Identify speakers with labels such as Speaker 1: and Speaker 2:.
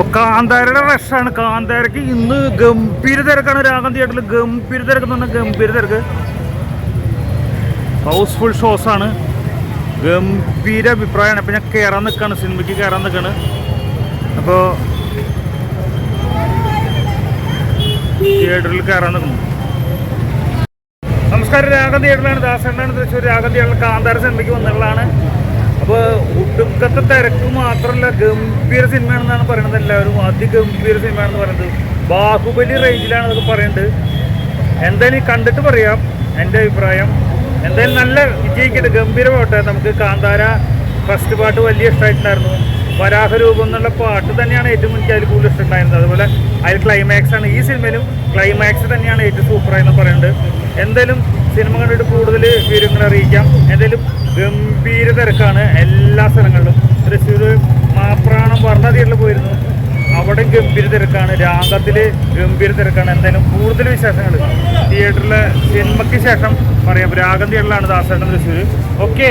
Speaker 1: അപ്പൊ കാന്താരയുടെ റഷാണ് കാന്താരക്ക് ഇന്ന് ഗംഭീര തിരക്കാണ്. രാഗം തിയേറ്ററിൽ ഗംഭീര തിരക്ക് എന്ന് പറഞ്ഞാൽ ഗംഭീര തിരക്ക്. ഹൗസ്ഫുൾ ഷോസ് ആണ്. ഗംഭീര അഭിപ്രായമാണ്. അപ്പൊ ഞാൻ കയറാൻ നിൽക്കാണ് സിനിമയ്ക്ക് കയറാൻ നിൽക്കാണ് അപ്പോൾ തിയേറ്ററിൽ കയറാൻ നിൽക്കുന്നു നമസ്കാരം. രാഗം തിയേറ്ററിലാണ് ദാസേണ്ടാണ് തൃശ്ശൂർ രാഗം തിയേറ്ററിൽ കാന്താര സിനിമയ്ക്ക് വന്നിട്ടുള്ളതാണ്. ഒടുക്കത്തെ തിരക്ക് മാത്രമല്ല ഗംഭീര സിനിമയാണെന്നാണ് പറയുന്നത് എല്ലാവരും. അതിഗംഭീര സിനിമയാണെന്ന് പറയുന്നത് ബാഹുബലി റേഞ്ചിലാണ് അതൊക്കെ പറയുന്നത് എന്തായാലും കണ്ടിട്ട് പറയാം എന്റെ അഭിപ്രായം. എന്തായാലും നല്ല വിജയിക്കട്ടെ. ഗംഭീര പോട്ടെ. നമുക്ക് കാന്താര ഫസ്റ്റ് പാട്ട് വലിയ ഇഷ്ടമായിട്ടുണ്ടായിരുന്നു വരാഹരൂപം എന്നുള്ള പാട്ട് തന്നെയാണ് ഏറ്റവും എനിക്ക് അതിൽ കൂടുതൽ ഇഷ്ടമുണ്ടായിരുന്നത്. അതുപോലെ അതിൽ ക്ലൈമാക്സ് ആണ്. ഈ സിനിമയിലും ക്ലൈമാക്സ് തന്നെയാണ് ഏറ്റവും സൂപ്പറായെന്ന് പറയുന്നത് എന്തായാലും സിനിമ കണ്ടിട്ട് കൂടുതൽ വിവരങ്ങൾ അറിയിക്കാം. എന്തായാലും ഗംഭീര തിരക്കാണ് എല്ലാ സ്ഥലങ്ങളിലും. തൃശ്ശൂർ മാപ്രാണം വർണ തിയേറ്ററിൽ പോയിരുന്നു. അവിടെ ഗംഭീര തിരക്കാണ്. രാഗത്തിൽ ഗംഭീര തിരക്കാണ്. എന്തായാലും കൂടുതൽ വിശേഷങ്ങൾ തിയേറ്ററിലെ സിനിമയ്ക്ക് ശേഷം പറയാം. രാഗം തിയേറ്ററിലാണ് ദാസേട്ടൻ തൃശ്ശൂർ ഓക്കെ